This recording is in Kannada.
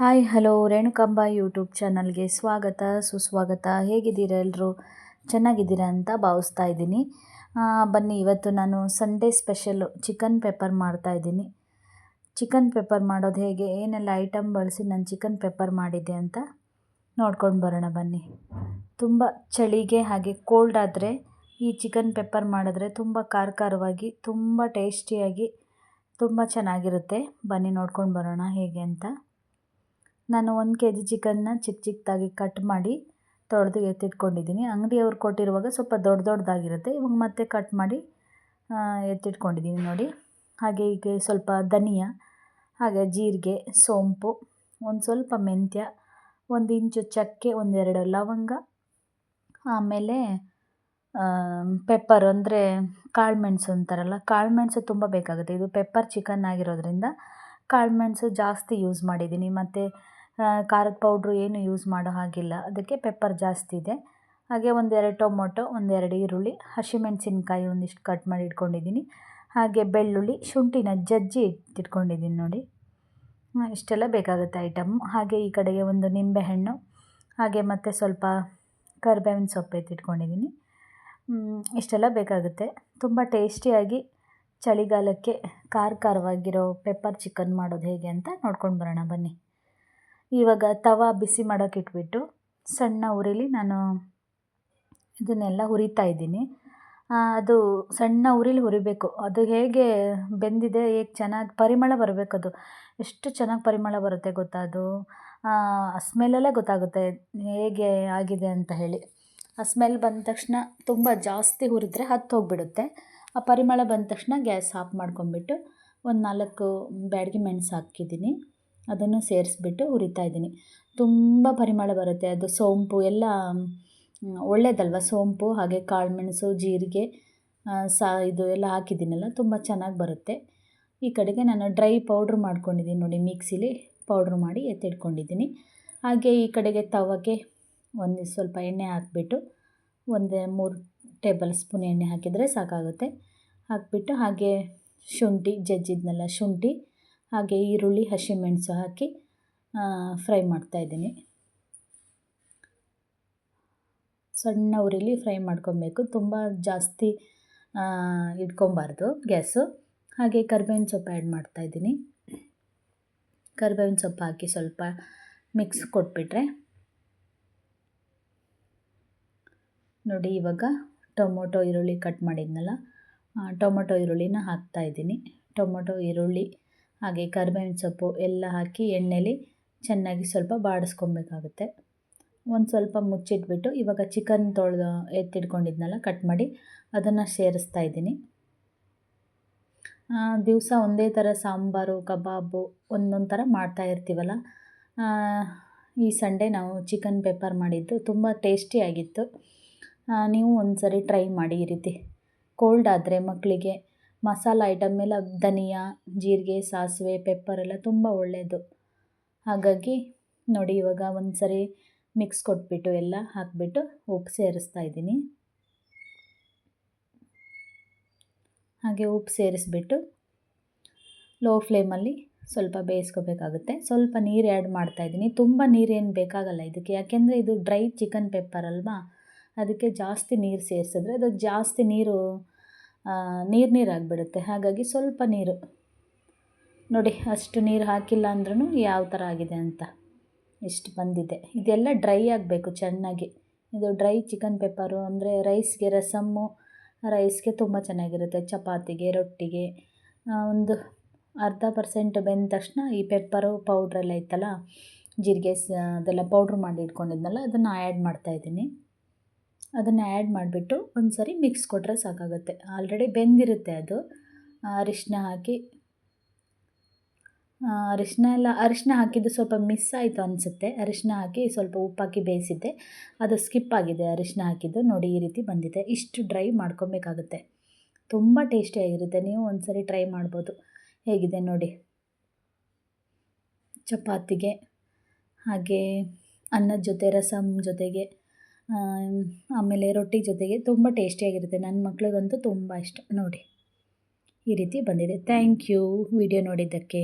ಹಾಯ್, ಹಲೋ, ರೇಣುಕಂಬ ಯೂಟ್ಯೂಬ್ ಚಾನಲ್ಗೆ ಸ್ವಾಗತ, ಸುಸ್ವಾಗತ. ಹೇಗಿದ್ದೀರಾ ಎಲ್ಲರೂ ಚೆನ್ನಾಗಿದ್ದೀರಾ ಅಂತ ಭಾವಿಸ್ತಾ ಇದ್ದೀನಿ. ಬನ್ನಿ, ಇವತ್ತು ನಾನು ಸಂಡೇ ಸ್ಪೆಷಲ್ಲು ಚಿಕನ್ ಪೆಪ್ಪರ್ ಮಾಡ್ತಾ ಇದ್ದೀನಿ. ಚಿಕನ್ ಪೆಪ್ಪರ್ ಮಾಡೋದು ಹೇಗೆ? ಏನೆಲ್ಲ ಐಟಮ್ ಬಳಸಿ ನಾನು ಚಿಕನ್ ಪೆಪ್ಪರ್ ಮಾಡಿದ್ದೆ ಅಂತ ನೋಡ್ಕೊಂಡು ಬರೋಣ ಬನ್ನಿ. ತುಂಬ ಚಳಿಗೆ ಹಾಗೆ ಕೋಲ್ಡ್ ಆದರೆ ಈ ಚಿಕನ್ ಪೆಪ್ಪರ್ ಮಾಡಿದ್ರೆ ತುಂಬ ಖಾರ ಖಾರವಾಗಿ ತುಂಬ ಟೇಸ್ಟಿಯಾಗಿ, ತುಂಬ ಚೆನ್ನಾಗಿರುತ್ತೆ. ಬನ್ನಿ ನೋಡ್ಕೊಂಡು ಬರೋಣ ಹೇಗೆ ಅಂತ. ನಾನು ಒಂದು ಕೆ ಜಿ ಚಿಕನ್ನ ಚಿಕ್ಕ ಚಿಕ್ಕದಾಗಿ ಕಟ್ ಮಾಡಿ ತೊಳೆದು ಎತ್ತಿಟ್ಕೊಂಡಿದ್ದೀನಿ. ಅಂಗಡಿಯವ್ರು ಕೊಟ್ಟಿರುವಾಗ ಸ್ವಲ್ಪ ದೊಡ್ಡ ದೊಡ್ಡದಾಗಿರುತ್ತೆ ಇವಾಗ ಮತ್ತೆ ಕಟ್ ಮಾಡಿ ಎತ್ತಿಟ್ಕೊಂಡಿದ್ದೀನಿ ನೋಡಿ. ಹಾಗೆ ಈಗ ಸ್ವಲ್ಪ ಧನಿಯಾ, ಹಾಗೆ ಜೀರಿಗೆ, ಸೋಂಪು, ಒಂದು ಸ್ವಲ್ಪ ಮೆಂತ್ಯ, ಒಂದು ಇಂಚು ಚಕ್ಕೆ ಒಂದೆರಡು ಲವಂಗ, ಆಮೇಲೆ ಪೆಪ್ಪರ್ ಅಂದರೆ ಕಾಳು ಮೆಣಸು ಅಂತಾರಲ್ಲ, ಕಾಳು ಮೆಣಸು ತುಂಬ ಬೇಕಾಗುತ್ತೆ. ಇದು ಪೆಪ್ಪರ್ ಚಿಕನ್ ಆಗಿರೋದ್ರಿಂದ ಕಾಳು ಮೆಣಸು ಜಾಸ್ತಿ ಯೂಸ್ ಮಾಡಿದ್ದೀನಿ. ಮತ್ತು ಖಾರದ ಪೌಡ್ರು ಏನು ಯೂಸ್ ಮಾಡೋ ಹಾಗಿಲ್ಲ. ಅದಕ್ಕೆ ಪೆಪ್ಪರ್ ಜಾಸ್ತಿ ಇದೆ. ಹಾಗೆ ಒಂದೆರಡು ಟೊಮೊಟೊ, ಒಂದೆರಡು ಈರುಳ್ಳಿ, ಹಸಿಮೆಣಸಿನ್ಕಾಯಿ ಒಂದಿಷ್ಟು ಕಟ್ ಮಾಡಿ ಇಟ್ಕೊಂಡಿದ್ದೀನಿ. ಹಾಗೆ ಬೆಳ್ಳುಳ್ಳಿ, ಶುಂಠಿನ ಜಜ್ಜಿ ಇಟ್ಕೊಂಡಿದ್ದೀನಿ ನೋಡಿ. ಇಷ್ಟೆಲ್ಲ ಬೇಕಾಗುತ್ತೆ ಐಟಮ್. ಹಾಗೆ ಈ ಕಡೆಗೆ ಒಂದು ನಿಂಬೆಹಣ್ಣು, ಹಾಗೆ ಮತ್ತು ಸ್ವಲ್ಪ ಕರ್ಬೇವಿನ ಸೊಪ್ಪು ಎತ್ತಿಟ್ಕೊಂಡಿದ್ದೀನಿ ಇಷ್ಟೆಲ್ಲ ಬೇಕಾಗುತ್ತೆ. ತುಂಬ ಟೇಸ್ಟಿಯಾಗಿ ಚಳಿಗಾಲಕ್ಕೆ ಖಾರ ಖಾರವಾಗಿರೋ ಪೆಪ್ಪರ್ ಚಿಕನ್ ಮಾಡೋದು ಹೇಗೆ ಅಂತ ನೋಡ್ಕೊಂಡು ಬರೋಣ. ಬನ್ನಿ. ಇವಾಗ ತವ ಬಿಸಿ ಮಾಡೋಕೆ ಇಟ್ಬಿಟ್ಟು ಸಣ್ಣ ಉರಿಲಿ ನಾನು ಇದನ್ನೆಲ್ಲ ಹುರಿತಾ ಇದ್ದೀನಿ. ಅದು ಸಣ್ಣ ಉರಿಲಿ ಹುರಿಬೇಕು. ಅದು ಹೇಗೆ ಬೆಂದಿದೆ, ಹೇಗೆ ಚೆನ್ನಾಗಿ ಪರಿಮಳ ಬರಬೇಕು ಅದು? ಎಷ್ಟು ಚೆನ್ನಾಗಿ ಪರಿಮಳ ಬರುತ್ತೆ ಗೊತ್ತಾ ಅದು? ಸ್ಮೆಲ್ಲಲ್ಲೇ ಗೊತ್ತಾಗುತ್ತೆ ಹೇಗೆ ಆಗಿದೆ ಅಂತ ಹೇಳಿ. ಆ ಸ್ಮೆಲ್ ಬಂದ ತಕ್ಷಣ ತುಂಬ ಜಾಸ್ತಿ ಹುರಿದ್ರೆ ಹತ್ತು ಹೋಗಿಬಿಡುತ್ತೆ. ಆ ಪರಿಮಳ ಬಂದ ತಕ್ಷಣ ಗ್ಯಾಸ್ ಆಫ್ ಮಾಡ್ಕೊಂಬಿಟ್ಟು ಒಂದು ನಾಲ್ಕು ಬ್ಯಾಡಗಿ ಮೆಣಸು ಹಾಕಿದ್ದೀನಿ. ಅದನ್ನು ಸೇರಿಸ್ಬಿಟ್ಟು ಹುರಿತಾ ಇದ್ದೀನಿ. ತುಂಬ ಪರಿಮಳ ಬರುತ್ತೆ. ಅದು ಸೋಂಪು ಎಲ್ಲ ಒಳ್ಳೆಯದಲ್ವ ಸೋಂಪು, ಹಾಗೆ ಕಾಳುಮೆಣಸು, ಜೀರಿಗೆ ಸಾ, ಇದು ಎಲ್ಲ ಹಾಕಿದ್ದೀನಲ್ಲ, ತುಂಬ ಚೆನ್ನಾಗಿ ಬರುತ್ತೆ. ಈ ಕಡೆಗೆ ನಾನು ಡ್ರೈ ಪೌಡ್ರ್ ಮಾಡ್ಕೊಂಡಿದ್ದೀನಿ ನೋಡಿ, ಮಿಕ್ಸಿಲಿ ಪೌಡ್ರ್ ಮಾಡಿ ಎತ್ತಿಟ್ಕೊಂಡಿದ್ದೀನಿ. ಹಾಗೆ ಈ ಕಡೆಗೆ ತವಕ್ಕೆ ಒಂದು ಸ್ವಲ್ಪ ಎಣ್ಣೆ ಹಾಕಿಬಿಟ್ಟು, ಒಂದು ಮೂರು ಟೇಬಲ್ ಸ್ಪೂನ್ ಎಣ್ಣೆ ಹಾಕಿದರೆ ಸಾಕಾಗುತ್ತೆ. ಹಾಕಿಬಿಟ್ಟು ಹಾಗೆ ಶುಂಠಿ, ಜಜ್ಜಿದ್ನೆಲ್ಲ ಶುಂಠಿ ಹಾಗೆ ಈರುಳ್ಳಿ, ಹಸಿಮೆಣಸು ಹಾಕಿ ಫ್ರೈ ಮಾಡ್ತಾಯಿದ್ದೀನಿ ಸಣ್ಣ ಉರಿಲಿ ಫ್ರೈ ಮಾಡ್ಕೊಬೇಕು. ತುಂಬ ಜಾಸ್ತಿ ಇಟ್ಕೊಬಾರ್ದು ಗ್ಯಾಸು. ಹಾಗೆ ಕರ್ಬೇವಿನ ಸೊಪ್ಪು ಆ್ಯಡ್ ಮಾಡ್ತಾಯಿದ್ದೀನಿ ಕರ್ಬೇವಿನ ಸೊಪ್ಪು ಹಾಕಿ ಸ್ವಲ್ಪ ಮಿಕ್ಸ್ ಕೊಟ್ಬಿಟ್ರೆ ನೋಡಿ ಇವಾಗ ಟೊಮೊಟೊ, ಈರುಳ್ಳಿ ಕಟ್ ಮಾಡಿದ್ನಲ್ಲ ಟೊಮೊಟೊ, ಈರುಳ್ಳಿನ ಹಾಕ್ತಾಯಿದ್ದೀನಿ ಟೊಮೊಟೊ, ಈರುಳ್ಳಿ ಹಾಗೆ ಕರ್ಬೇವಿನ ಸೊಪ್ಪು ಎಲ್ಲ ಹಾಕಿ ಎಣ್ಣೆಲಿ ಚೆನ್ನಾಗಿ ಸ್ವಲ್ಪ ಬಾಡಿಸ್ಕೊಬೇಕಾಗುತ್ತೆ. ಒಂದು ಸ್ವಲ್ಪ ಮುಚ್ಚಿಟ್ಬಿಟ್ಟು ಇವಾಗ ಚಿಕನ್ ತೊಳೆದು ಎತ್ತಿಟ್ಕೊಂಡಿದ್ನಲ್ಲ, ಕಟ್ ಮಾಡಿ ಅದನ್ನು ಸೇರಿಸ್ತಾ ಇದ್ದೀನಿ. ದಿವಸ ಒಂದೇ ಥರ ಸಾಂಬಾರು, ಕಬಾಬು ಒಂದೊಂದು ಥರ ಮಾಡ್ತಾ ಇರ್ತೀವಲ್ಲ ಈ ಸಂಡೇ ನಾವು ಚಿಕನ್ ಪೆಪ್ಪರ್ ಮಾಡಿದ್ದು ತುಂಬ ಟೇಸ್ಟಿಯಾಗಿತ್ತು ನೀವು ಒಂದು ಸರಿ ಟ್ರೈ ಮಾಡಿ ಈ ರೀತಿ. ಕೋಲ್ಡ್ ಆದರೆ ಮಕ್ಕಳಿಗೆ ಮಸಾಲ ಐಟಮ್ ಎಲ್ಲ ಧನಿಯಾ, ಜೀರಿಗೆ, ಸಾಸಿವೆ ಪೆಪ್ಪರ್ ಎಲ್ಲ ತುಂಬ ಒಳ್ಳೆಯದು ಹಾಗಾಗಿ ನೋಡಿ ಇವಾಗ ಒಂದು ಸರಿ ಮಿಕ್ಸ್ ಕೊಟ್ಬಿಟ್ಟು ಎಲ್ಲ ಹಾಕಿಬಿಟ್ಟು ಉಪ್ಪು ಸೇರಿಸ್ತಾ ಇದ್ದೀನಿ. ಹಾಗೆ ಉಪ್ಪು ಸೇರಿಸ್ಬಿಟ್ಟು ಲೋ ಫ್ಲೇಮಲ್ಲಿ ಸ್ವಲ್ಪ ಬೇಯಿಸ್ಕೋಬೇಕಾಗುತ್ತೆ. ಸ್ವಲ್ಪ ನೀರು ಆ್ಯಡ್ ಮಾಡ್ತಾಯಿದ್ದೀನಿ ತುಂಬ ನೀರೇನು ಬೇಕಾಗಲ್ಲ ಇದಕ್ಕೆ. ಯಾಕೆಂದರೆ ಇದು ಡ್ರೈ ಚಿಕನ್ ಪೆಪ್ಪರ್ ಅಲ್ವಾ? ಅದಕ್ಕೆ ಜಾಸ್ತಿ ನೀರು ಸೇರಿಸಿದ್ರೆ ಅದು ಜಾಸ್ತಿ ನೀರು ನೀರು ನೀರು ಆಗಿಬಿಡುತ್ತೆ ಹಾಗಾಗಿ ಸ್ವಲ್ಪ ನೀರು. ನೋಡಿ, ಅಷ್ಟು ನೀರು ಹಾಕಿಲ್ಲ ಅಂದ್ರೂ ಯಾವ ಥರ ಆಗಿದೆ ಅಂತ ಇಷ್ಟು ಬಂದಿದೆ. ಇದೆಲ್ಲ ಡ್ರೈ ಆಗಬೇಕು ಚೆನ್ನಾಗಿ. ಇದು ಡ್ರೈ ಚಿಕನ್ ಪೆಪ್ಪರು, ಅಂದರೆ ರೈಸ್ಗೆ ರಸಮ್ಮು, ರೈಸ್ಗೆ ತುಂಬ ಚೆನ್ನಾಗಿರುತ್ತೆ. ಚಪಾತಿಗೆ, ರೊಟ್ಟಿಗೆ ಒಂದು ಅರ್ಧ ಪರ್ಸೆಂಟ್ ಬೆಂದ ತಕ್ಷಣ ಈ ಪೆಪ್ಪರು ಪೌಡ್ರೆಲ್ಲ ಇತ್ತಲ್ಲ, ಜೀರಿಗೆ ಅದೆಲ್ಲ ಪೌಡ್ರ್ ಮಾಡಿ ಇಟ್ಕೊಂಡಿದ್ನಲ್ಲ, ಅದನ್ನು ಆ್ಯಡ್ ಮಾಡ್ತಾಯಿದ್ದೀನಿ ಅದನ್ನು ಆ್ಯಡ್ ಮಾಡಿಬಿಟ್ಟು ಒಂದು ಸರಿ ಮಿಕ್ಸ್ ಕೊಟ್ಟರೆ ಸಾಕಾಗುತ್ತೆ. ಆಲ್ರೆಡಿ ಬೆಂದಿರುತ್ತೆ ಅದು. ಅರಿಶಿನ ಹಾಕಿ. ಅರಿಶಿನ ಎಲ್ಲ ಅರಿಶಿನ ಹಾಕಿದ್ದು ಸ್ವಲ್ಪ ಮಿಸ್ ಆಯಿತು ಅನಿಸುತ್ತೆ. ಅರಿಶಿನ ಹಾಕಿ ಸ್ವಲ್ಪ ಉಪ್ಪಾಕಿ ಬೇಯಿಸಿದ್ದೆ. ಅದು ಸ್ಕಿಪ್ ಆಗಿದೆ ಅರಿಶಿನ ಹಾಕಿದ್ದು. ನೋಡಿ, ಈ ರೀತಿ ಬಂದಿದೆ. ಇಷ್ಟು ಡ್ರೈ ಮಾಡ್ಕೊಬೇಕಾಗುತ್ತೆ. ತುಂಬ ಟೇಸ್ಟಿಯಾಗಿರುತ್ತೆ ನೀವು ಒಂದು ಸರಿ ಟ್ರೈ ಮಾಡ್ಬೋದು. ಹೇಗಿದೆ ನೋಡಿ? ಚಪಾತಿಗೆ, ಹಾಗೆ ಅನ್ನದ ಜೊತೆ ರಸಮ್ ಜೊತೆಗೆ. ಆಮೇಲೆ ರೊಟ್ಟಿ ಜೊತೆಗೆ ತುಂಬ ಟೇಸ್ಟಿಯಾಗಿರುತ್ತೆ. ನನ್ನ ಮಕ್ಳಿಗಂತೂ ತುಂಬ ಇಷ್ಟ. ನೋಡಿ, ಈ ರೀತಿ ಬಂದಿದೆ. ಥ್ಯಾಂಕ್ ಯು ವಿಡಿಯೋ ನೋಡಿದ್ದಕ್ಕೆ.